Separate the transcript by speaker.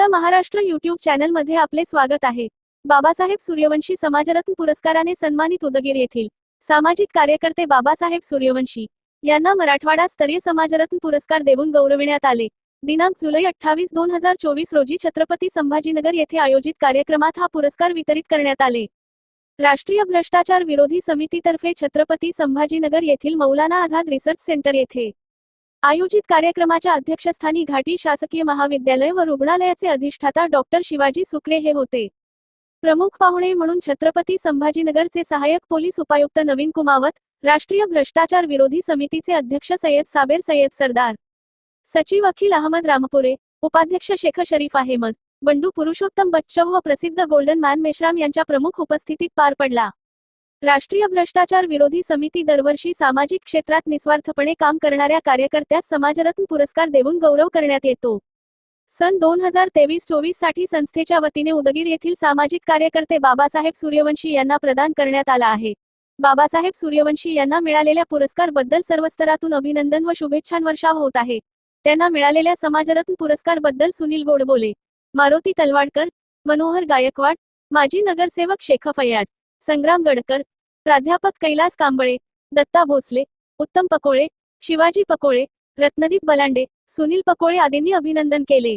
Speaker 1: आपला महाराष्ट्र युट्यूब चॅनलमध्ये आपले स्वागत आहे. बाबासाहेब सूर्यवंशी समाजरत्न पुरस्काराने सन्मानित उदगीर येथील सामाजिक कार्यकर्ते बाबासाहेब सूर्यवंशी यांना मराठवाडा स्तरीय समाजरत्न पुरस्कार देऊन गौरविण्यात आले. दिनांक जुलै अठ्ठावीस दोन हजार चोवीस रोजी छत्रपती संभाजीनगर येथे आयोजित कार्यक्रमात हा पुरस्कार वितरित करण्यात आले. राष्ट्रीय भ्रष्टाचार विरोधी समितीतर्फे छत्रपती संभाजीनगर येथील मौलाना आझाद रिसर्च सेंटर येथे आयोजित कार्यक्रमाच्या अध्यक्षस्थानी घाटी शासकीय महाविद्यालय व रुग्णालयाचे अधिष्ठाता डॉक्टर शिवाजी सुक्रे हे होते. प्रमुख पाहुणे म्हणून छत्रपती संभाजीनगरचे सहाय्यक पोलीस उपायुक्त नवीन कुमावत राष्ट्रीय भ्रष्टाचार विरोधी समितीचे अध्यक्ष सय्यद साबेर सय्यद सरदार. सचिव अखिल अहमद रामपुरे उपाध्यक्ष शेख शरीफ अहमद बंडू पुरुषोत्तम बच्चव व प्रसिद्ध गोल्डन मॅन मेश्राम यांच्या प्रमुख उपस्थितीत पार पडला. राष्ट्रीय भ्रष्टाचार विरोधी समिती दरवर्षी सामाजिक क्षेत्रात निस्वार्थपणे काम करणाऱ्या कार्यकर्त्यास समाजरत्न पुरस्कार देऊन गौरव करण्यात येतो. सन दोन हजार तेवीस चोवीससाठी संस्थेच्या वतीने उदगीर येथील सामाजिक कार्यकर्ते बाबासाहेब सूर्यवंशी यांना प्रदान करण्यात आला आहे. बाबासाहेब सूर्यवंशी यांना मिळालेल्या पुरस्कारबद्दल सर्व स्तरातून अभिनंदन व शुभेच्छांवर्षाव होत आहे. त्यांना मिळालेल्या समाजरत्न पुरस्कारबद्दल सुनील गोडबोले मारुती तलवाडकर मनोहर गायकवाड माजी नगरसेवक शेख फयाज संग्राम गडकर प्राध्यापक कैलास कांबळे दत्ता भोसले उत्तम पकोळे शिवाजी पकोळे रत्नदीप बलांडे सुनील पकोळे आदींनी अभिनंदन केले.